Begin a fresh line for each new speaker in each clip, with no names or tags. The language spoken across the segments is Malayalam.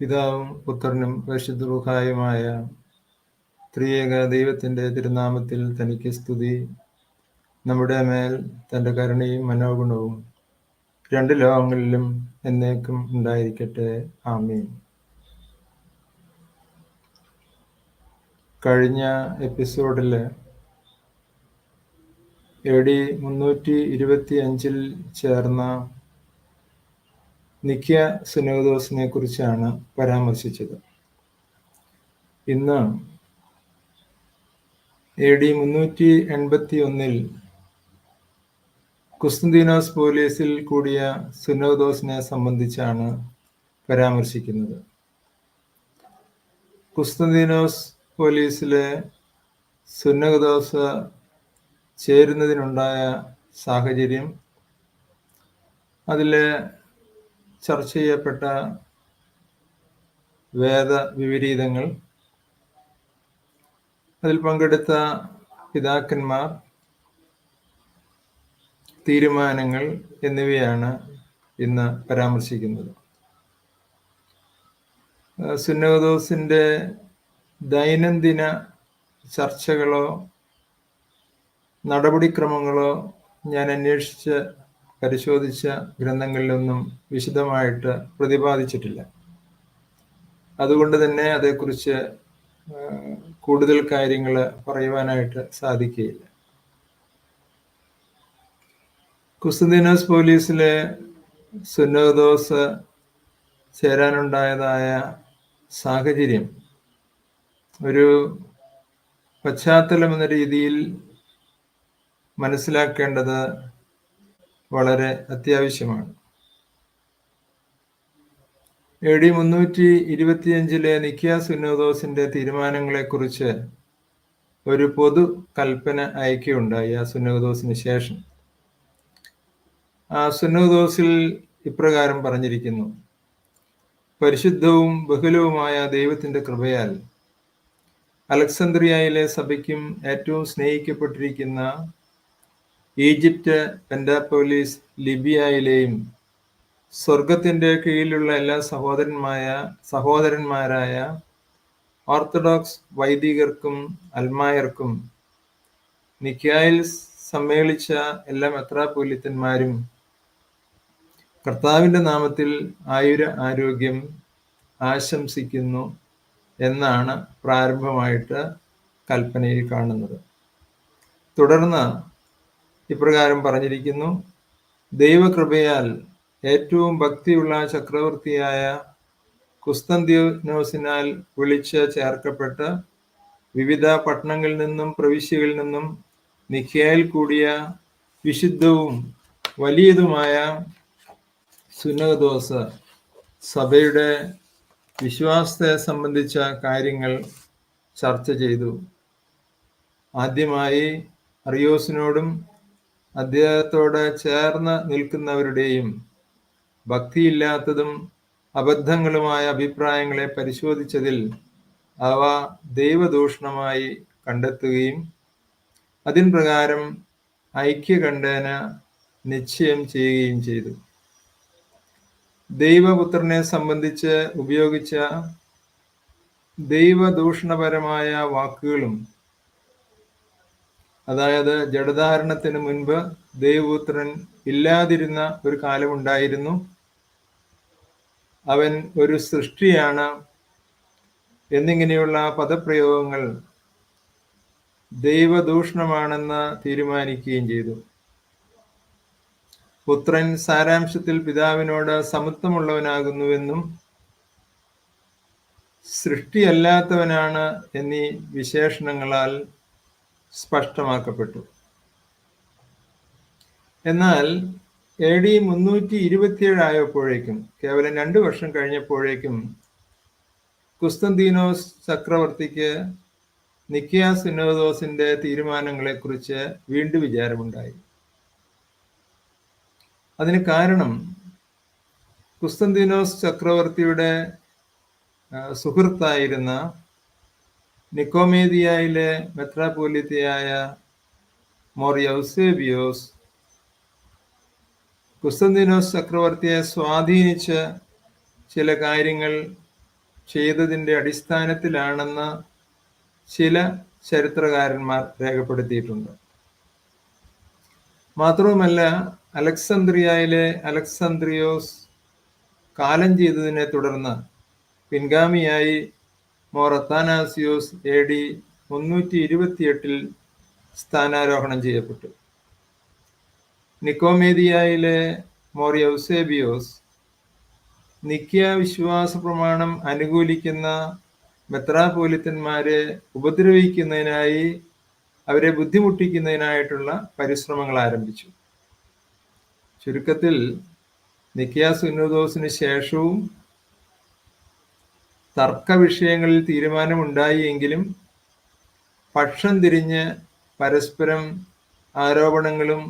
പിതാവും പുത്രനും പരിശുദ്ധ ത്രിയേക ദൈവത്തിന്റെ തിരുനാമത്തിൽ തനിക്ക് സ്തുതി. നമ്മുടെ മേൽ തന്റെ കരുണയും മനോഗുണവും രണ്ട് ലോകങ്ങളിലും എന്നേക്കും ഉണ്ടായിരിക്കട്ടെ. ആമീൻ. കഴിഞ്ഞ എപ്പിസോഡിൽ എ ഡി മുന്നൂറ്റി ഇരുപത്തി അഞ്ചിൽ ചേർന്ന നിക്യ സുനോദോസിനെ കുറിച്ചാണ് പരാമർശിച്ചത്. ഇന്ന് എ ഡി മുന്നൂറ്റി എൺപത്തി ഒന്നിൽ കുസ്തുദീനോസ് പോലീസിൽ കൂടിയ സുനോദോസിനെ സംബന്ധിച്ചാണ് പരാമർശിക്കുന്നത്. കുസ്തുദീനോസ് പോലീസിലെ സുന്നകദോസ് ചേരുന്നതിനുണ്ടായ സാഹചര്യം അതിലെ ചർച്ച ചെയ്യപ്പെട്ട വേദ വിപരീതങ്ങൾ. അതിൽ പങ്കെടുത്ത പിതാക്കന്മാർ തീരുമാനങ്ങൾ എന്നിവയാണ് ഇന്ന് പരാമർശിക്കുന്നത്. സുന്നോദോസിന്റെ ദൈനംദിന ചർച്ചകളോ നടപടിക്രമങ്ങളോ ഞാൻ അന്വേഷിച്ച് പരിശോധിച്ച ഗ്രന്ഥങ്ങളിലൊന്നും വിശദമായിട്ട് പ്രതിപാദിച്ചിട്ടില്ല. അതുകൊണ്ട് തന്നെ അതേക്കുറിച്ച് കൂടുതൽ കാര്യങ്ങൾ പറയുവാനായിട്ട് സാധിക്കുകയില്ല. കുസ്തുദീനോസ് പോലീസിലെ സുനോദോസ് ചേരാനുണ്ടായതായ സാഹചര്യം ഒരു പശ്ചാത്തലം എന്ന രീതിയിൽ മനസ്സിലാക്കേണ്ടത് വളരെ അത്യാവശ്യമാണ്. എ ഡി മുന്നൂറ്റി ഇരുപത്തിയഞ്ചിലെ നിക്കിയ സുനോദോസിന്റെ തീരുമാനങ്ങളെക്കുറിച്ച് ഒരു പൊതു കൽപ്പന അയക്കുകയുണ്ടായി ആ സുനോദോസിന് ശേഷം. ആ സുനോദോസിൽ ഇപ്രകാരം പറഞ്ഞിരിക്കുന്നു പരിശുദ്ധവും ബഹുലവുമായ ദൈവത്തിന്റെ കൃപയാൽ അലക്സന്ദ്രിയയിലെ സഭയ്ക്കും ഏറ്റവും സ്നേഹിക്കപ്പെട്ടിരിക്കുന്ന ഈജിപ്റ്റ് പെൻഡാപ്പോലീസ് ലിബിയയിലെയും സ്വർഗത്തിന്റെ കീഴിലുള്ള എല്ലാ സഹോദരന്മായ സഹോദരന്മാരായ ഓർത്തഡോക്സ് വൈദികർക്കും അൽമായർക്കും നിക്കായിൽ സമ്മേളിച്ച എല്ലാ മെത്രാപോലിത്തന്മാരും കർത്താവിന്റെ നാമത്തിൽ ആയുര ആരോഗ്യം ആശംസിക്കുന്നു എന്നാണ് പ്രാരംഭമായിട്ട് കൽപ്പനയിൽ കാണുന്നത്. തുടർന്ന് ഇപ്രകാരം പറഞ്ഞിരിക്കുന്നു. ദൈവകൃപയാൽ ഏറ്റവും ഭക്തിയുള്ള ചക്രവർത്തിയായ കുസ്തന്തിനോസിനാൽ വിളിച്ച് ചേർക്കപ്പെട്ട വിവിധ പട്ടണങ്ങളിൽ നിന്നും പ്രവിശ്യകളിൽ നിന്നും നിഖ്യയിൽ കൂടിയ വിശുദ്ധവും വലിയതുമായ സുനകദോസ് സഭയുടെ വിശ്വാസത്തെ സംബന്ധിച്ച കാര്യങ്ങൾ ചർച്ച ചെയ്തു. ആദ്യമായി അറിയോസിനോടും അദ്ദേഹത്തോട് ചേർന്ന് നിൽക്കുന്നവരുടെയും ഭക്തിയില്ലാത്തതും അബദ്ധങ്ങളുമായ അഭിപ്രായങ്ങളെ പരിശോധിച്ചതിൽ അവ ദൈവദൂഷണമായി കണ്ടെത്തുകയും അതിൻ പ്രകാരം ഐക്യകണ്ഠേന നിശ്ചയം ചെയ്യുകയും ചെയ്തു. ദൈവപുത്രനെ സംബന്ധിച്ച് ഉപയോഗിച്ച ദൈവദൂഷണപരമായ വാക്കുകളും അതായത് ജഡധാരണത്തിന് മുൻപ് ദേവപുത്രൻ ഇല്ലാതിരുന്ന ഒരു കാലമുണ്ടായിരുന്നു അവൻ ഒരു സൃഷ്ടിയാണ് എന്നിങ്ങനെയുള്ള പദപ്രയോഗങ്ങൾ ദൈവദൂഷണമാണെന്ന് തീരുമാനിക്കുകയും ചെയ്തു. പുത്രൻ സാരാംശത്തിൽ പിതാവിനോട് സമത്വമുള്ളവനാകുന്നുവെന്നും സൃഷ്ടിയല്ലാത്തവനാണ് എന്നീ വിശേഷണങ്ങളാൽ സ്പഷ്ടമാക്കപ്പെട്ടു. എന്നാൽ എ ഡി മുന്നൂറ്റി ഇരുപത്തിയേഴ് ആയപ്പോഴേക്കും കേവലം രണ്ട് വർഷം കഴിഞ്ഞപ്പോഴേക്കും കുസ്തന്തീനോസ് ചക്രവർത്തിക്ക് നിക്കിയ സിനോദോസിന്റെ തീരുമാനങ്ങളെക്കുറിച്ച് വീണ്ടും വിചാരമുണ്ടായി. അതിന് കാരണം കുസ്തന്തീനോസ് ചക്രവർത്തിയുടെ സുഹൃത്തായിരുന്ന നിക്കോമേദിയയിലെ മെത്രാപോലിത്തയായ മോർ യൗസേബിയോസ് കുസ്തന്തിനോസ് ചക്രവർത്തിയെ സ്വാധീനിച്ച് ചില കാര്യങ്ങൾ ചെയ്തതിന്റെ അടിസ്ഥാനത്തിലാണെന്ന് ചില ചരിത്രകാരന്മാർ രേഖപ്പെടുത്തിയിട്ടുണ്ട്. മാത്രവുമല്ല അലക്സന്ദ്രിയയിലെ അലക്സന്ദ്രിയോസ് കാലം ചെയ്തതിനെ തുടർന്ന് പിൻഗാമിയായി മോർ അത്താനാസിയോസ് എ ഡി മുന്നൂറ്റി ഇരുപത്തിയെട്ടിൽ സ്ഥാനാരോഹണം ചെയ്യപ്പെട്ടു. നിക്കോമേദിയയിലെ മോർ യൗസേബിയോസ് നിക്കിയ വിശ്വാസ പ്രമാണം അനുകൂലിക്കുന്ന മെത്രാപോലിത്തന്മാരെ ഉപദ്രവിക്കുന്നതിനായി അവരെ ബുദ്ധിമുട്ടിക്കുന്നതിനായിട്ടുള്ള പരിശ്രമങ്ങൾ ആരംഭിച്ചു. ചുരുക്കത്തിൽ നിക്കിയ സുന്നോദോസിന് ശേഷവും തർക്ക വിഷയങ്ങളിൽ തീരുമാനമുണ്ടായി എങ്കിലും പക്ഷം തിരിഞ്ഞ് പരസ്പരം ആരോപണങ്ങളും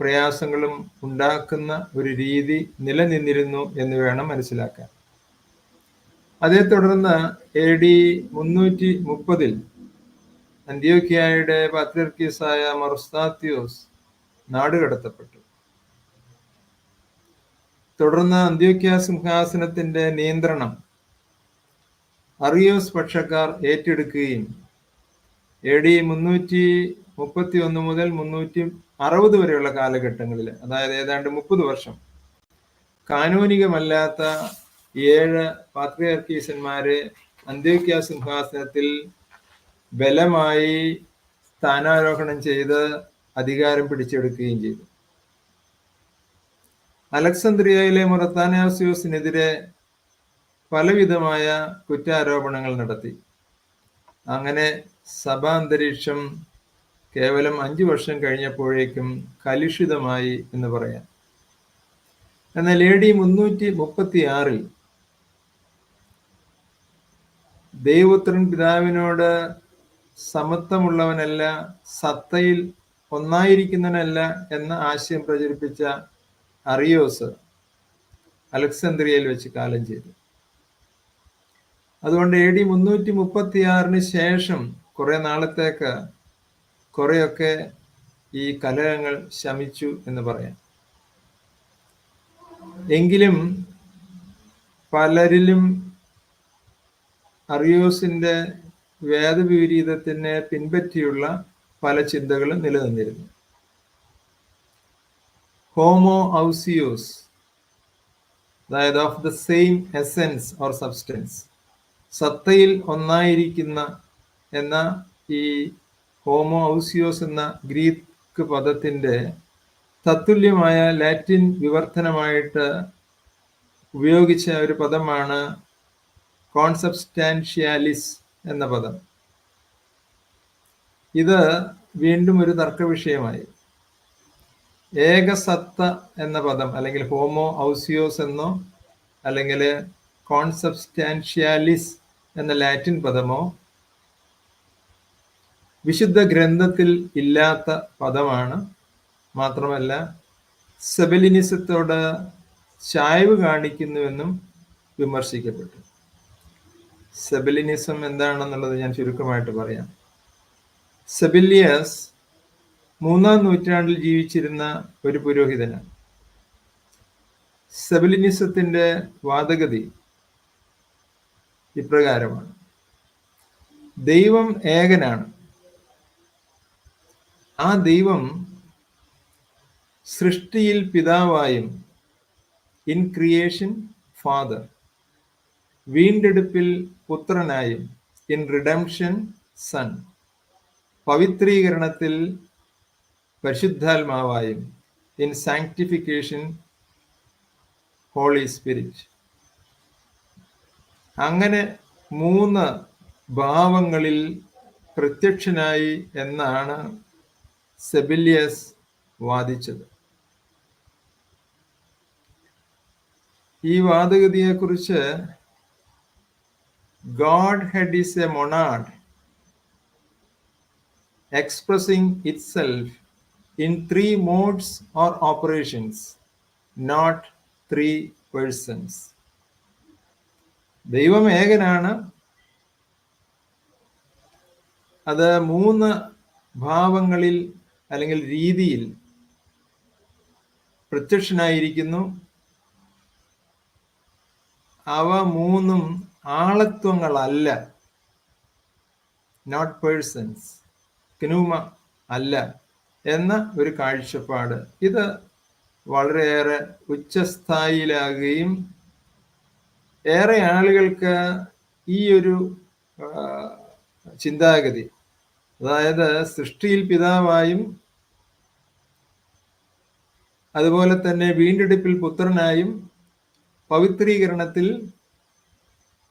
പ്രയാസങ്ങളും ഉണ്ടാക്കുന്ന ഒരു രീതി നിലനിന്നിരുന്നു എന്ന് വേണം മനസ്സിലാക്കാൻ. അതേ തുടർന്ന് എ ഡി മുന്നൂറ്റി മുപ്പതിൽ അന്ത്യോക്കിയായുടെ പാത്രിർക്കീസായ മറുസ്താത്യോസ് നാടുകടത്തപ്പെട്ടു തുടർന്ന് അന്ത്യോക്യ സിംഹാസനത്തിന്റെ നിയന്ത്രണം അറിയോസ് പക്ഷക്കാർ ഏറ്റെടുക്കുകയും എ ഡി മുന്നൂറ്റി മുപ്പത്തി ഒന്ന് മുതൽ മുന്നൂറ്റി അറുപത് വരെയുള്ള കാലഘട്ടങ്ങളിൽ അതായത് ഏതാണ്ട് മുപ്പത് വർഷം കാനൂനികമല്ലാത്ത ഏഴ് പാത്രിയർക്കീസന്മാരെ അന്ത്യോക്യ സിംഹാസനത്തിൽ ബലമായി സ്ഥാനാരോഹണം ചെയ്ത് അധികാരം പിടിച്ചെടുക്കുകയും ചെയ്തു. അലക്സന്ദ്രിയയിലെ മൊറത്താനാസിയോസിനെതിരെ പലവിധമായ കുറ്റാരോപണങ്ങൾ നടത്തി. അങ്ങനെ സഭാന്തരീക്ഷം കേവലം അഞ്ചു വർഷം കഴിഞ്ഞപ്പോഴേക്കും കലുഷിതമായി എന്ന് പറയാം. എന്നാൽ എ ഡി മുന്നൂറ്റി മുപ്പത്തി ആറിൽ ദൈവപുത്രൻ പിതാവിനോട് സമത്വമുള്ളവനല്ല സത്തയിൽ ഒന്നായിരിക്കുന്നവനല്ല എന്ന ആശയം പ്രചരിപ്പിച്ച അറിയോസ് അലക്സാന്ദ്രിയയിൽ വെച്ച് കാലം ചെയ്തു. അതുകൊണ്ട് എ ഡി മുന്നൂറ്റി മുപ്പത്തി ആറിന് ശേഷം കുറെ നാളത്തേക്ക് കുറെയൊക്കെ ഈ കലഹങ്ങൾ ശമിച്ചു എന്ന് പറയാം. എങ്കിലും പലരിലും അറിയോസിന്റെ വേദവിപരീതത്തിനെ പിൻപറ്റിയുള്ള പല ചിന്തകളും നിലനിന്നിരുന്നു. ഹോമോ ഔസിയോസ് അതായത് of the same essence or substance സത്തയിൽ ഒന്നായിരിക്കുന്ന എന്ന ഈ ഹോമോ ഔസിയോസ് എന്ന ഗ്രീക്ക് പദത്തിന്റെ തത്തുല്യമായ ലാറ്റിൻ വിവർത്തനമായിട്ട് ഉപയോഗിച്ച ഒരു പദമാണ് കോൺസബ്സ്റ്റാൻഷ്യാലിസ് എന്ന പദം. ഇത് വീണ്ടും ഒരു തർക്ക വിഷയമായി ഏകസത്ത എന്ന പദം അല്ലെങ്കിൽ ഹോമോ ഔസിയോസ് എന്നോ അല്ലെങ്കിൽ കോൺസബ്സ്റ്റാൻഷ്യാലിസ് എന്ന ലാറ്റിൻ പദമോ വിശുദ്ധ ഗ്രന്ഥത്തിൽ ഇല്ലാത്ത പദമാണ്. മാത്രമല്ല സെബലിനിസത്തോട് ചായ്വ് കാണിക്കുന്നുവെന്നും വിമർശിക്കപ്പെട്ടു. സെബലിനിസം എന്താണെന്നുള്ളത് ഞാൻ ചുരുക്കമായിട്ട് പറയാം. സെബിലിയസ് മൂന്നാം നൂറ്റാണ്ടിൽ ജീവിച്ചിരുന്ന ഒരു പുരോഹിതനാണ്. സെബലിനിസത്തിന്റെ വാദഗതി ഇപ്രകാരമാണ്. ദൈവം ഏകനാണ്. ആ ദൈവം സൃഷ്ടിയിൽ പിതാവായും ഇൻ ക്രിയേഷൻ ഫാദർ വീണ്ടെടുപ്പിൽ പുത്രനായും ഇൻ റിഡംഷൻ സൺ പവിത്രീകരണത്തിൽ പരിശുദ്ധാത്മാവായും ഇൻ സാങ്ക്ടിഫിക്കേഷൻ ഹോളി സ്പിരിറ്റ്. അങ്ങനെ മൂന്ന് ഭാവങ്ങളിൽ പ്രത്യക്ഷനായി എന്നാണ് സെബിലിയസ് വാദിച്ചത് ഈ വാദഗതിയെ കുറിച്ച് godhead is a monad expressing itself in three modes or operations not three persons. ദൈവം ഏകനാണ് അത് മൂന്ന് ഭാവങ്ങളിൽ അല്ലെങ്കിൽ രീതിയിൽ പ്രത്യക്ഷനായിരിക്കുന്നു. അവ മൂന്നും ആളത്വങ്ങളല്ല. നോട്ട് പേഴ്സൺസ് കിനൂമ അല്ല എന്ന ഒരു കാഴ്ചപ്പാട്. ഇത് വളരെയേറെ ഉച്ചസ്ഥായിലാകുകയും ഏറെ ആളുകൾക്ക് ഈ ഒരു ചിന്താഗതി അതായത് സൃഷ്ടിയിൽ പിതാവായും അതുപോലെ തന്നെ വീണ്ടെടുപ്പിൽ പുത്രനായും പവിത്രീകരണത്തിൽ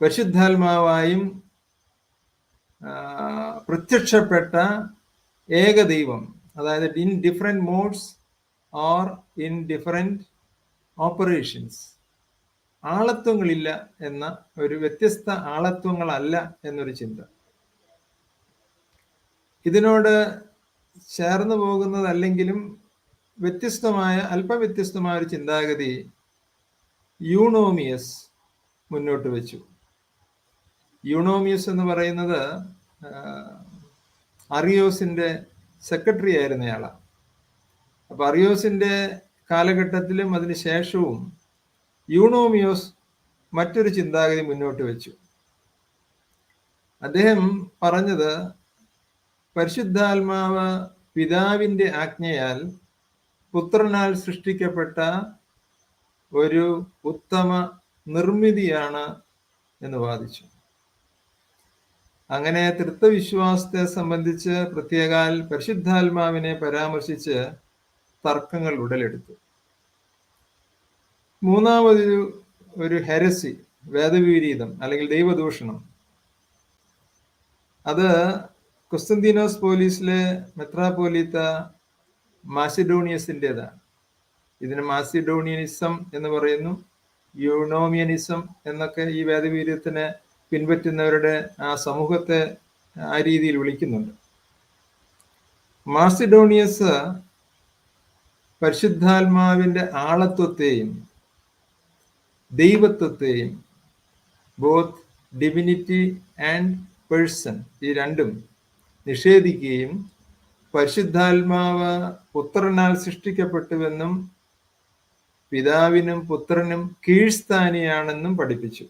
പരിശുദ്ധാത്മാവായും പ്രത്യക്ഷപ്പെട്ട ഏകദൈവം അതായത് in different modes or in different operations ആളത്വങ്ങളില്ല എന്ന ഒരു വ്യത്യസ്ത ആളത്വങ്ങളല്ല എന്നൊരു ചിന്ത. ഇതിനോട് ചേർന്ന് പോകുന്നതല്ലെങ്കിലും വ്യത്യസ്തമായ അല്പം വ്യത്യസ്തമായ ഒരു ചിന്താഗതി യൂണോമിയസ് മുന്നോട്ട് വെച്ചു. യൂണോമിയസ് എന്ന് പറയുന്നത് അറിയോസിന്റെ സെക്രട്ടറി ആയിരുന്നയാളാണ് അപ്പൊ അറിയോസിന്റെ കാലഘട്ടത്തിലും അതിന് ശേഷവും യൂണോമിയോസ് മറ്റൊരു ചിന്താഗതി മുന്നോട്ട് വെച്ചു. അദ്ദേഹം പറഞ്ഞത് പരിശുദ്ധാത്മാവ് പിതാവിന്റെ ആജ്ഞയാൽ പുത്രനാൽ സൃഷ്ടിക്കപ്പെട്ട ഒരു ഉത്തമ നിർമ്മിതിയാണ് എന്ന് വാദിച്ചു. അങ്ങനെ തൃത്വവിശ്വാസത്തെ സംബന്ധിച്ച് പ്രത്യേകാൽ പരിശുദ്ധാത്മാവിനെ പരാമർശിച്ച് തർക്കങ്ങൾ ഉടലെടുത്തു. മൂന്നാമതൊരു ഒരു ഹെരസി വേദവിപരീതം അല്ലെങ്കിൽ ദൈവദൂഷണം. അത് കുസ്തന്തീനോസ് പോലീസിലെ മെത്രാപോലീത്ത മാസിഡോണിയസിന്റെതാണ്. ഇതിന് മാസിഡോണിയനിസം എന്ന് പറയുന്നു യൂണോമിയനിസം എന്നൊക്കെ ഈ വേദവീര്യത്തിന് പിൻപറ്റുന്നവരുടെ ആ സമൂഹത്തെ ആ രീതിയിൽ വിളിക്കുന്നുണ്ട്. മാസിഡോണിയസ് പരിശുദ്ധാത്മാവിന്റെ ആളത്വത്തെയും ദൈവത്വത്തെയും ബോത്ത് ഡിവിനിറ്റി ആൻഡ് പേഴ്സൺ ഈ രണ്ടും നിഷേധിക്കുകയും പരിശുദ്ധാത്മാവ് പുത്രനാൽ സൃഷ്ടിക്കപ്പെട്ടുവെന്നും പിതാവിനും പുത്രനും കീഴ്സ്ഥാനിയാണെന്നും പഠിപ്പിച്ചു.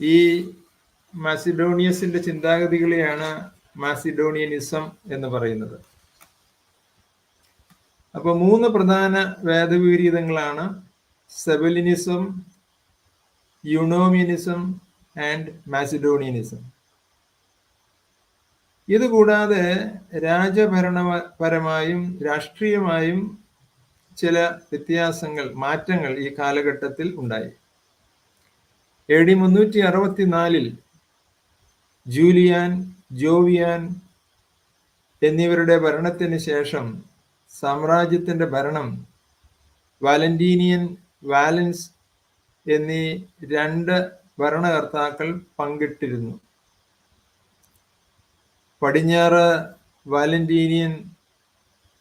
ഈ മാസിഡോണിയസിന്റെ ചിന്താഗതികളെയാണ് മാസിഡോണിയനിസം എന്ന് പറയുന്നത്. അപ്പൊ മൂന്ന് പ്രധാന വേദവിപരീതങ്ങളാണ് സെബലിനിസം യുണോമിയനിസം ആൻഡ് മാസിഡോണിയനിസം. ഇതുകൂടാതെ രാജഭരണപരമായും രാഷ്ട്രീയമായും ചില വ്യത്യാസങ്ങൾ മാറ്റങ്ങൾ ഈ കാലഘട്ടത്തിൽ ഉണ്ടായി. എ ഡി മുന്നൂറ്റി അറുപത്തിനാലിൽ ജൂലിയാൻ ജോവിയാൻ എന്നിവരുടെ ഭരണത്തിന് ശേഷം സാമ്രാജ്യത്തിന്റെ ഭരണം വാലന്റീനിയൻ വാലൻസ് എന്നീ രണ്ട് ഭരണകർത്താക്കൾ പങ്കിട്ടിരുന്നു. പടിഞ്ഞാറ് വാലന്റീനിയൻ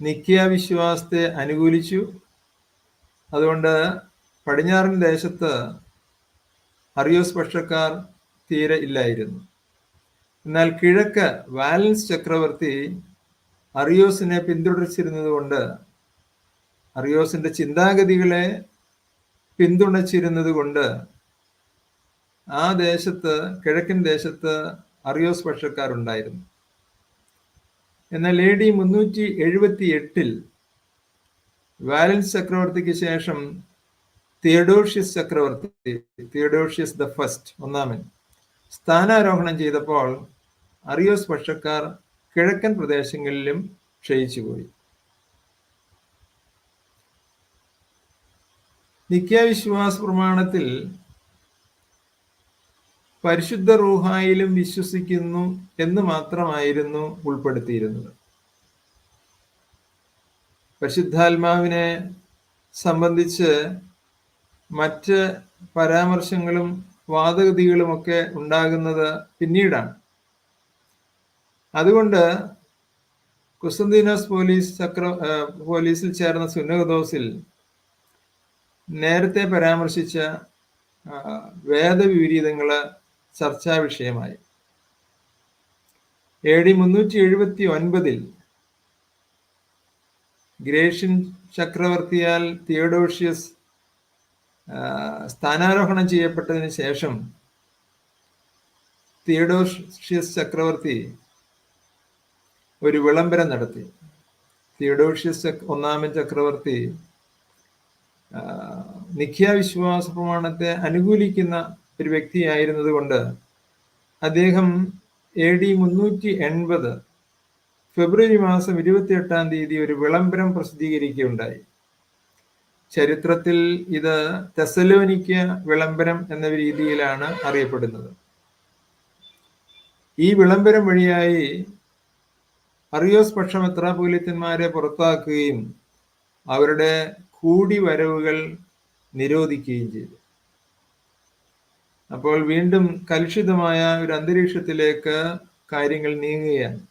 നിക്കിയ വിശ്വാസത്തെ അനുകൂലിച്ചു. അതുകൊണ്ട് പടിഞ്ഞാറൻ ദേശത്ത് അറിയോസ് പക്ഷക്കാർ തീരെ ഇല്ലായിരുന്നു. എന്നാൽ കിഴക്ക് വാലൻസ് ചക്രവർത്തി അറിയോസിനെ പിന്തുടച്ചിരുന്നത് കൊണ്ട് അറിയോസിന്റെ ചിന്താഗതികളെ പിന്തുണച്ചിരുന്നത് കൊണ്ട് ആ ദേശത്ത് കിഴക്കൻ ദേശത്ത് അറിയോസ് പക്ഷക്കാരുണ്ടായിരുന്നു. എന്നാൽ എ ഡി മുന്നൂറ്റി എഴുപത്തി എട്ടിൽ വാലൻസ് ചക്രവർത്തിക്ക് ശേഷം തിയഡോഷ്യസ് ചക്രവർത്തി തിയഡോഷ്യസ് ദ ഫസ്റ്റ് ഒന്നാമൻ സ്ഥാനാരോഹണം ചെയ്തപ്പോൾ അറിയോസ് പക്ഷക്കാർ കിഴക്കൻ പ്രദേശങ്ങളിലും ക്ഷയിച്ചുപോയി. നിത്യാവിശ്വാസ പ്രമാണത്തിൽ പരിശുദ്ധ റൂഹായിലും വിശ്വസിക്കുന്നു എന്ന് മാത്രമായിരുന്നു ഉൾപ്പെടുത്തിയിരുന്നത്. പരിശുദ്ധാത്മാവിനെ സംബന്ധിച്ച് മറ്റ് പരാമർശങ്ങളും വാദഗതികളുമൊക്കെ ഉണ്ടാകുന്നത് പിന്നീടാണ്. അതുകൊണ്ട് കുസന്തീനോസ് പോലീസ് ചക്ര പോലീസിൽ ചേർന്ന സുന്നഹദോസിൽ നേരത്തെ പരാമർശിച്ച വേദവിപരീതങ്ങൾ ചർച്ചാ വിഷയമായി. എ ഡി മുന്നൂറ്റി എഴുപത്തി ഒൻപതിൽ ഗ്രേഷ്യൻ ചക്രവർത്തിയാൽ തിയഡോഷ്യസ് സ്ഥാനാരോഹണം ചെയ്യപ്പെട്ടതിന് ശേഷം തിയഡോഷ്യസ് ചക്രവർത്തി ഒരു വിളംബരം നടത്തി. തിയഡോഷ്യസ് ഒന്നാമൻ ചക്രവർത്തി ആ, നിഖ്യ വിശ്വാസ പ്രമാണത്തെ അനുകൂലിക്കുന്ന ഒരു വ്യക്തിയായിരുന്നത് കൊണ്ട് അദ്ദേഹം എ ഡി മുന്നൂറ്റി എൺപത് ഫെബ്രുവരി മാസം ഇരുപത്തിയെട്ടാം തീയതി ഒരു വിളംബരം പ്രസിദ്ധീകരിക്കുകയുണ്ടായി. ചരിത്രത്തിൽ ഇത് തെസലോനിക്ക വിളംബരം എന്ന രീതിയിലാണ് അറിയപ്പെടുന്നത്. ഈ വിളംബരം വഴിയായി അറിയോസ് പക്ഷം എത്രാപൂലിത്തന്മാരെ പുറത്താക്കുകയും അവരുടെ കൂടിവരവുകൾ നിരോധിക്കുകയും ചെയ്തു. അപ്പോൾ വീണ്ടും കലുഷിതമായ ഒരു അന്തരീക്ഷത്തിലേക്ക് കാര്യങ്ങൾ നീങ്ങുകയാണ്.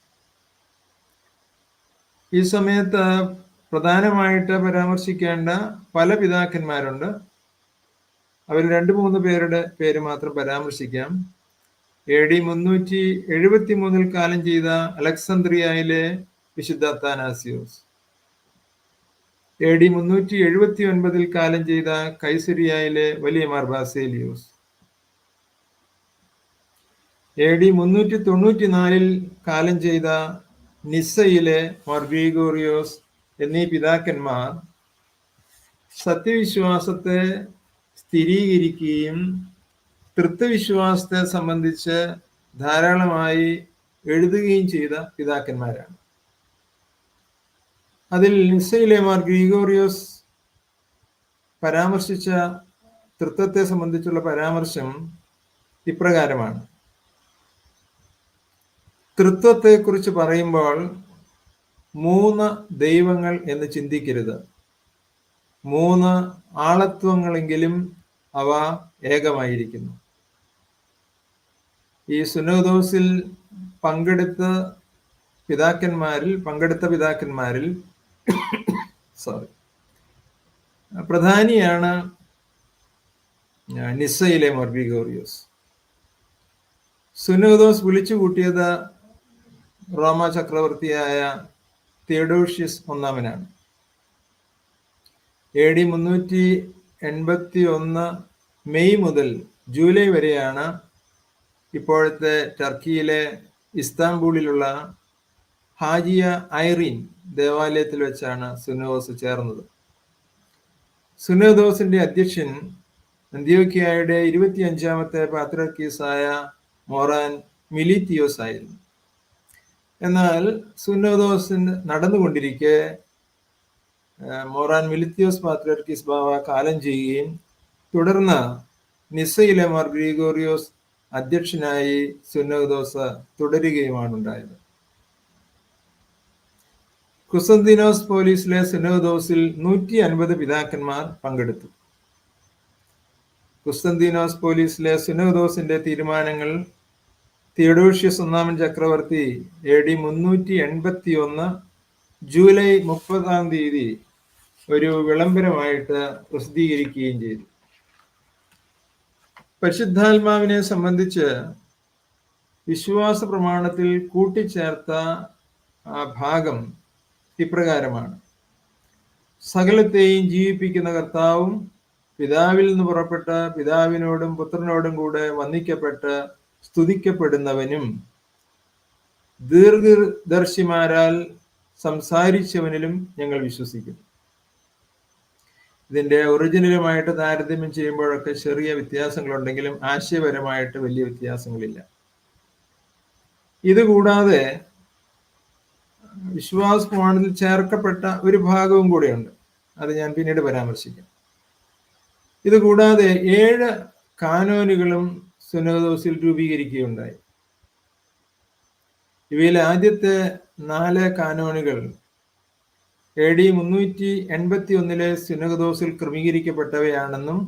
ഈ സമയത്ത് പ്രധാനമായിട്ട് പരാമർശിക്കേണ്ട പല പിതാക്കന്മാരുണ്ട്. അവർ രണ്ട് മൂന്ന് പേരുടെ പേര് മാത്രം പരാമർശിക്കാം. എ ഡി മുന്നൂറ്റി എഴുപത്തി മൂന്നിൽ കാലം ചെയ്ത അലക്സന്ദ്രിയയിലെ വിശുദ്ധ അത്താനാസിയോസ്. എ ഡി മുന്നൂറ്റി എഴുപത്തി ഒൻപതിൽ കാലം ചെയ്ത കൈസരിയയിലെ വലിയ മാർ ബാസേലിയോസ്. എ ഡി മുന്നൂറ്റി തൊണ്ണൂറ്റി നാലിൽ കാലം ചെയ്ത നിസ്സയിലെ മാർ ഗ്രീഗോറിയോസ് എന്നീ പിതാക്കന്മാർ സത്യവിശ്വാസത്തെ സ്ഥിരീകരിക്കുകയും തൃത്വവിശ്വാസത്തെ സംബന്ധിച്ച് ധാരാളമായി എഴുതുകയും ചെയ്ത പിതാക്കന്മാരാണ്. അതിൽ നിസ്സയിലെ മാർ ഗ്രീഗോറിയോസ് പരാമർശിച്ച തൃത്വത്തെ സംബന്ധിച്ചുള്ള പരാമർശം ഇപ്രകാരമാണ്. തൃത്വത്തെക്കുറിച്ച് പറയുമ്പോൾ മൂന്ന് ദൈവങ്ങൾ എന്ന് ചിന്തിക്കരുത്. മൂന്ന് ആളത്വങ്ങളെങ്കിലും അവ ഏകമായിരിക്കുന്നു. ഈ സുനോദോസിൽ പങ്കെടുത്ത പിതാക്കന്മാരിൽ പങ്കെടുത്ത പിതാക്കന്മാരിൽ സോറി പ്രധാനിയാണ് നിസ്സയിലെ മർബിഗോറിയോസ് സുനോദോസ് വിളിച്ചു കൂട്ടിയത് റോമ ചക്രവർത്തിയായ തിയഡോഷ്യസ് ഒന്നാമനാണ്. എ ഡി മുന്നൂറ്റി എൺപത്തി ഒന്ന് മെയ് മുതൽ ജൂലൈ വരെയാണ് ഇപ്പോഴത്തെ ടർക്കിയിലെ ഇസ്താംബൂളിലുള്ള ഹാജിയ ഐറിൻ ദേവാലയത്തിൽ വെച്ചാണ് സുനോദോസ് ചേർന്നത്. സുനോദോസിന്റെ അധ്യക്ഷൻ അന്ത്യോക്കിയയുടെ ഇരുപത്തിയഞ്ചാമത്തെ പാത്രക്കീസായ മോറാൻ മിലിത്തിയോസ് ആയിരുന്നു. എന്നാൽ സുനോദോസിന് നടന്നുകൊണ്ടിരിക്കെ മോറാൻ മിലിത്തിയോസ് പാത്രക്കീസ് ബാവ കാലം ചെയ്യുകയും തുടർന്ന് നിസയിലെ മാർ ഗ്രീഗോറിയോസ് അധ്യക്ഷനായി സുനോദോസ തുടരുകയുമാണ് ഉണ്ടായത് കുസന്തിനോസ് പോലീസിലെ സിനോദോസിൽ നൂറ്റി അൻപത് പിതാക്കന്മാർ പങ്കെടുത്തു. കുസ്തന്തിനോസ് പോലീസിലെ സിനോദോസിന്റെ തീരുമാനങ്ങൾ തിയഡോഷ്യസ് ഒന്നാമൻ ചക്രവർത്തി എ ഡി മുന്നൂറ്റി എൺപത്തി ഒന്ന് ജൂലൈ മുപ്പതാം തീയതി ഒരു വിളംബരമായിട്ട് പ്രസിദ്ധീകരിക്കുകയും ചെയ്തു. പരിശുദ്ധാത്മാവിനെ സംബന്ധിച്ച് വിശ്വാസ പ്രമാണത്തിൽ കൂട്ടിച്ചേർത്ത ആ ഭാഗം ഇപ്രകാരമാണ്. സകലത്തെയും ജീവിപ്പിക്കുന്ന കർത്താവും പിതാവിൽ നിന്ന് പുറപ്പെട്ട പിതാവിനോടും പുത്രനോടും കൂടെ വന്ദിക്കപ്പെട്ട് സ്തുതിക്കപ്പെടുന്നവനും ദീർഘദർശിമാരാൽ സംസാരിച്ചവനിലും ഞങ്ങൾ വിശ്വസിക്കുന്നു. ഇതിന്റെ ഒറിജിനലുമായിട്ട് താരതമ്യം ചെയ്യുമ്പോഴൊക്കെ ചെറിയ വ്യത്യാസങ്ങളുണ്ടെങ്കിലും ആശയപരമായിട്ട് വലിയ വ്യത്യാസങ്ങളില്ല. ഇതുകൂടാതെ വിശ്വാസ പ്രമാണത്തിൽ ചേർക്കപ്പെട്ട ഒരു ഭാഗവും കൂടെയുണ്ട്. അത് ഞാൻ പിന്നീട് പരാമർശിക്കാം. ഇതുകൂടാതെ ഏഴ് കാനോനുകളും സുനോദോസിൽ രൂപീകരിക്കുകയുണ്ടായി. ഇവയിൽ ആദ്യത്തെ നാല് കാനോനുകൾ എ ഡി മുന്നൂറ്റി എൺപത്തി ഒന്നിലെ സുനകദോസിൽ ക്രമീകരിക്കപ്പെട്ടവയാണെന്നും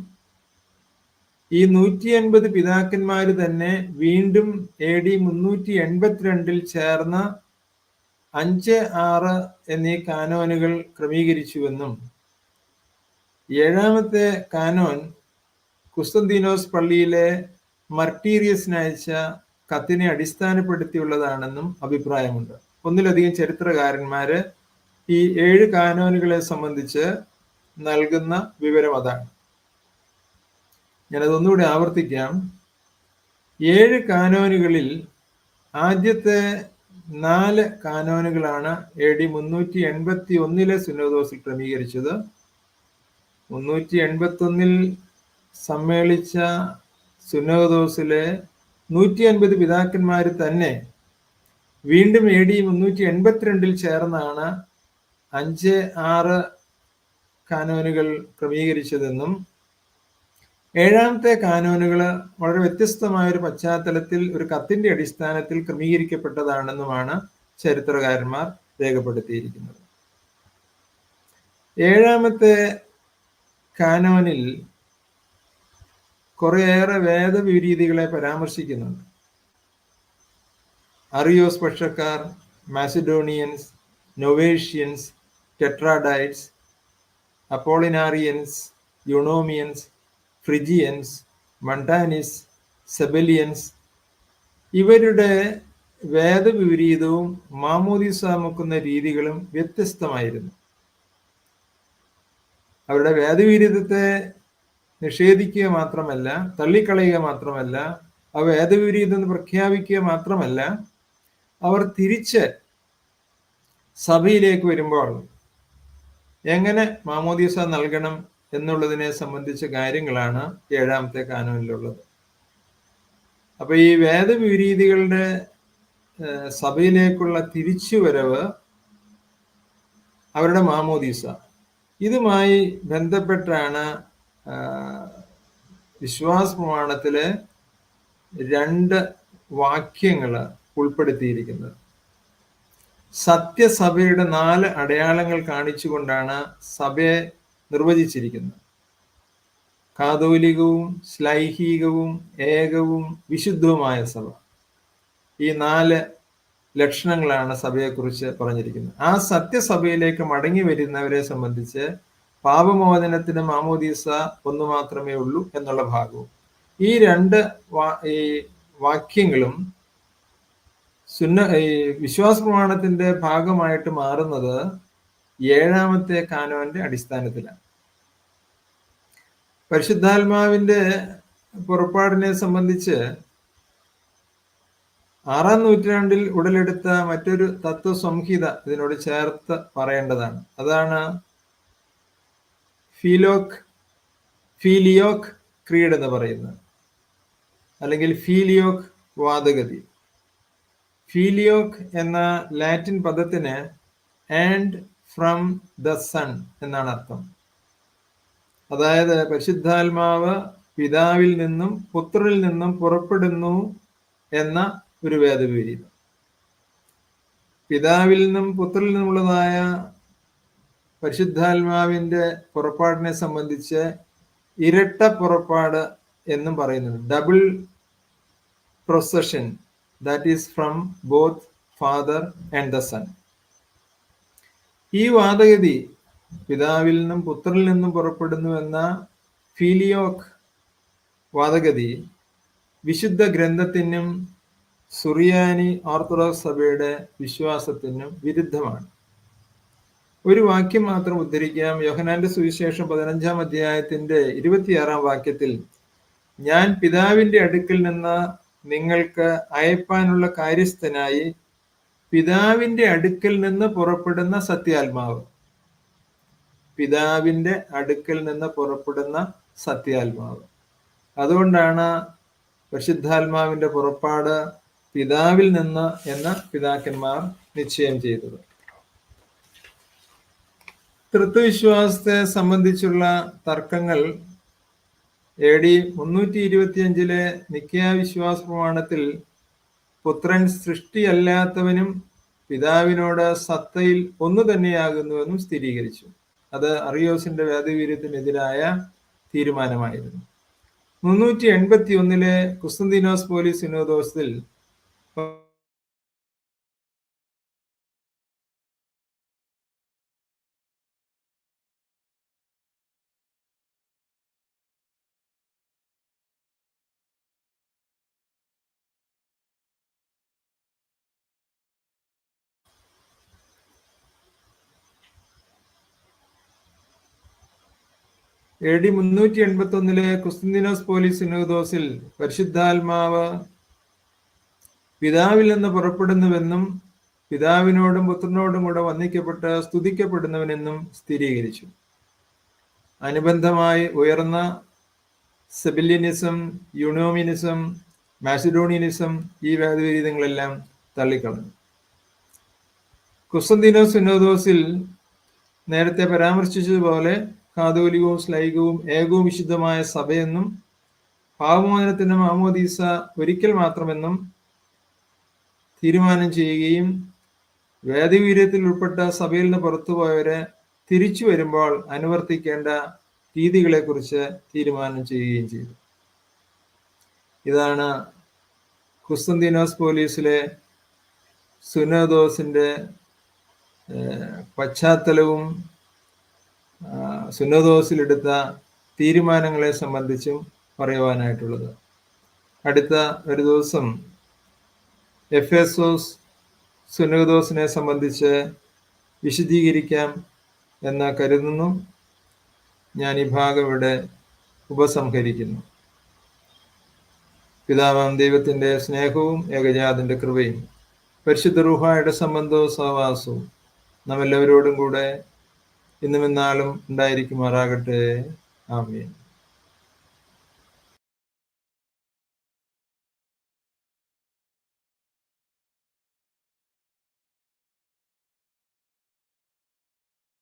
ഈ നൂറ്റി എൺപത് പിതാക്കന്മാര് തന്നെ വീണ്ടും എ ഡി മുന്നൂറ്റി എൺപത്തിരണ്ടിൽ ചേർന്ന് അഞ്ച് ആറ് എന്നീ കാനോനുകൾ ക്രമീകരിച്ചുവെന്നും ഏഴാമത്തെ കാനോൻ കുസ്തന്തീനോസ് പള്ളിയിലെ മർട്ടീരിയസിന് അയച്ച കത്തിനെ അടിസ്ഥാനപ്പെടുത്തിയുള്ളതാണെന്നും അഭിപ്രായമുണ്ട്. ഒന്നിലധികം ചരിത്രകാരന്മാര് ഈ ഏഴ് കാനോനുകളെ സംബന്ധിച്ച് നൽകുന്ന വിവരം അതാണ്. ഞാനതൊന്നുകൂടി ആവർത്തിക്കാം. ഏഴ് കാനോനുകളിൽ ആദ്യത്തെ നാല് കാനോനുകളാണ് എ ഡി മുന്നൂറ്റി എൺപത്തി ഒന്നിലെ സുനോദോസിൽ ക്രമീകരിച്ചത്. മുന്നൂറ്റി എൺപത്തി ഒന്നിൽ സമ്മേളിച്ച സുനോദോസിലെ നൂറ്റി അൻപത് പിതാക്കന്മാർ തന്നെ വീണ്ടും എ ഡി മുന്നൂറ്റി എൺപത്തിരണ്ടിൽ ചേർന്നാണ് അഞ്ച് ആറ് കാനോനുകൾ ക്രമീകരിച്ചതെന്നും ഏഴാമത്തെ കാനോനുകൾ വളരെ വ്യത്യസ്തമായ ഒരു പശ്ചാത്തലത്തിൽ ഒരു കത്തിന്റെ അടിസ്ഥാനത്തിൽ ക്രമീകരിക്കപ്പെട്ടതാണെന്നുമാണ് ചരിത്രകാരന്മാർ രേഖപ്പെടുത്തിയിരിക്കുന്നത്. ഏഴാമത്തെ കാനോനിൽ കുറേയേറെ വേദവിരീതികളെ പരാമർശിക്കുന്നുണ്ട്. അറിയോസ് പക്ഷക്കാർ മാസിഡോണിയൻസ് നൊവേഷ്യൻസ് ടെട്രാഡൈറ്റ്സ് അപ്പോളിനാറിയൻസ് യുണോമിയൻസ് ഫ്രിജിയൻസ് മണ്ടാനിസ് സെബലിയൻസ് ഇവരുടെ വേദവിപരീതവും മാമോദിസ മുക്കുന്ന രീതികളും വ്യത്യസ്തമായിരുന്നു. അവരുടെ വേദവിപരീതത്തെ നിഷേധിക്കുക മാത്രമല്ല തള്ളിക്കളയുക മാത്രമല്ല ആ വേദവിപരീതം പ്രഖ്യാപിക്കുക മാത്രമല്ല അവർ തിരിച്ച് സഭയിലേക്ക് വരുമ്പോൾ എങ്ങനെ മാമോദീസ നൽകണം എന്നുള്ളതിനെ സംബന്ധിച്ച കാര്യങ്ങളാണ് ഏഴാമത്തെ കാനോനിലുള്ളത്. അപ്പൊ ഈ വേദവിരീതികളുടെ സഭയിലേക്കുള്ള തിരിച്ചുവരവ് അവരുടെ മാമോദീസ. ഇതുമായി ബന്ധപ്പെട്ടാണ് വിശ്വാസ പ്രമാണത്തിലെ രണ്ട് വാക്യങ്ങൾ ഉൾപ്പെടുത്തിയിരിക്കുന്നത്. സത്യസഭയുടെ നാല് അടയാളങ്ങൾ കാണിച്ചുകൊണ്ടാണ് സഭയെ നിർവചിച്ചിരിക്കുന്നത് കാതോലികവും ശ്ലൈഹികവും ഏകവും വിശുദ്ധവുമായ സഭ. ഈ നാല് ലക്ഷണങ്ങളാണ് സഭയെക്കുറിച്ച് പറഞ്ഞിരിക്കുന്നത്. ആ സത്യസഭയിലേക്ക് മടങ്ങി വരുന്നവരെ സംബന്ധിച്ച് പാപമോചനത്തിന് മാമോദീസ ഒന്ന് മാത്രമേ ഉള്ളൂ എന്നുള്ള ഭാഗവും. ഈ രണ്ട് ഈ വാക്യങ്ങളും സുന്ന ഈ വിശ്വാസ പ്രമാണത്തിന്റെ ഭാഗമായിട്ട് മാറുന്നത് ഏഴാമത്തെ കാനോന്റെ അടിസ്ഥാനത്തിലാണ്. പരിശുദ്ധാത്മാവിന്റെ പുറപ്പാടിനെ സംബന്ധിച്ച് ആറാം നൂറ്റാണ്ടിൽ ഉടലെടുത്ത മറ്റൊരു തത്വസംഹിത ഇതിനോട് ചേർത്ത് പറയേണ്ടതാണ്. അതാണ് ഫീലോക്ക് ഫീലിയോക്ക് ക്രീഡ് എന്ന് പറയുന്നത്. അല്ലെങ്കിൽ ഫീലിയോക്ക് വാദഗതി. ഫീലിയോക്ക് എന്ന ലാറ്റിൻ പദത്തിന് ആൻഡ് ഫ്രം ദ സൺ എന്നാണ് അർത്ഥം. അതായത് പരിശുദ്ധാത്മാവ് പിതാവിൽ നിന്നും പുത്രനിൽ നിന്നും പുറപ്പെടുന്നു എന്ന ഒരു വേദവിപരീതം പിതാവിൽ നിന്നും പുത്രനിൽ നിന്നുമുള്ളതായ പരിശുദ്ധാത്മാവിന്റെ പുറപ്പാടിനെ സംബന്ധിച്ച് ഇരട്ട പുറപ്പാട് എന്നും പറയുന്നുണ്ട്. Double procession that is from both father and the son ഈ വാദഗതി പിതാവിൽ നിന്നും പുത്രനിൽ നിന്നും പുറപ്പെടുന്നു എന്ന ഫീലിയോക്ക് വാദഗതി വിശുദ്ധ ഗ്രന്ഥത്തിനും സുറിയാനി ഓർത്തഡോക്സ് സഭയുടെ വിശ്വാസത്തിനും വിരുദ്ധമാണ്. ഒരു വാക്യം മാത്രം ഉദ്ധരിക്കാം. യോഹനാന്റെ സുവിശേഷം പതിനഞ്ചാം അധ്യായത്തിന്റെ ഇരുപത്തിയാറാം വാക്യത്തിൽ ഞാൻ പിതാവിന്റെ അടുക്കിൽ നിന്ന് നിങ്ങൾക്ക് അയപ്പാനുള്ള കാര്യസ്ഥനായി പിതാവിന്റെ അടുക്കൽ നിന്ന് പുറപ്പെടുന്ന സത്യാത്മാവ്. പിതാവിന്റെ അടുക്കൽ നിന്ന് പുറപ്പെടുന്ന സത്യാത്മാവ്. അതുകൊണ്ടാണ് പരിശുദ്ധാത്മാവിന്റെ പുറപ്പാട് പിതാവിൽ നിന്ന് എന്ന് പിതാക്കന്മാർ നിശ്ചയം ചെയ്തത്. തൃത്വവിശ്വാസത്തെ സംബന്ധിച്ചുള്ള തർക്കങ്ങൾ എ ഡി മുന്നൂറ്റി ഇരുപത്തിയഞ്ചിലെ നിക്കയ വിശ്വാസ പ്രമാണത്തിൽ പുത്രൻ സൃഷ്ടിയല്ലാത്തവനും പിതാവിനോട് സത്തയിൽ ഒന്നു തന്നെയാകുന്നുവെന്നും സ്ഥിരീകരിച്ചു. അത് അറിയോസിന്റെ വേദവീര്യത്തിനെതിരായ തീരുമാനമായിരുന്നു. മുന്നൂറ്റി എൺപത്തി ഒന്നിലെ കുസ്തന്തിനോസ് പോലീസ് സിനോദോസിൽ എ ഡി മുന്നൂറ്റി എൺപത്തി ഒന്നിലെ കുസ്തിനോസ് പോലീസ് സിനോദോസിൽ പരിശുദ്ധാത്മാവ് പിതാവിൽ നിന്ന് പുറപ്പെടുന്നുവെന്നും പിതാവിനോടും പുത്രനോടും കൂടെ വന്ദിക്കപ്പെട്ട് സ്തുതിക്കപ്പെടുന്നവനെന്നും സ്ഥിരീകരിച്ചു. അനുബന്ധമായി ഉയർന്ന സെബില്യനിസം യുണോമിനിസം മാസിഡോണിയനിസം ഈ വേദവിരീതങ്ങളെല്ലാം തള്ളിക്കളഞ്ഞു. കുസന്തിനോസ് സിനോദോസിൽ നേരത്തെ പരാമർശിച്ചതുപോലെ കാതോലികവും സ്ലൈകവും ഏകവും വിശുദ്ധമായ സഭയെന്നും പാവമോചനത്തിന്റെ മാമോദീസ ഒരിക്കൽ മാത്രമെന്നും തീരുമാനം ചെയ്യുകയും വേദവീര്യത്തിൽ ഉൾപ്പെട്ട സഭയിൽ നിന്ന് പുറത്തുപോയവരെ തിരിച്ചു വരുമ്പോൾ അനുവർത്തിക്കേണ്ട രീതികളെക്കുറിച്ച് തീരുമാനം ചെയ്യുകയും ചെയ്തു. ഇതാണ് കുസ്തന്തിനോസ് പോലീസിലെ സുനോദോസിന്റെ പശ്ചാത്തലവും സുനോദോസിലെടുത്ത തീരുമാനങ്ങളെ സംബന്ധിച്ചും പറയുവാനായിട്ടുള്ളത്. അടുത്ത ഒരു ദിവസം എഫ് എസോസ് സുനോദോസിനെ സംബന്ധിച്ച് വിശദീകരിക്കാം എന്ന് കരുതുന്നു. ഞാൻ ഈ ഭാഗം ഇവിടെ ഉപസംഹരിക്കുന്നു. പിതാവാം ദൈവത്തിന്റെ സ്നേഹവും ഏകജാതിന്റെ കൃപയും പരിശുദ്ധ റുഹായുടെ സംബന്ധവും സഹവാസവും നമ്മെല്ലാവരോടും കൂടെ ഇന്നും ഇന്നാളും ഉണ്ടായിരിക്കുമാറാകട്ടെ. ആമീൻ.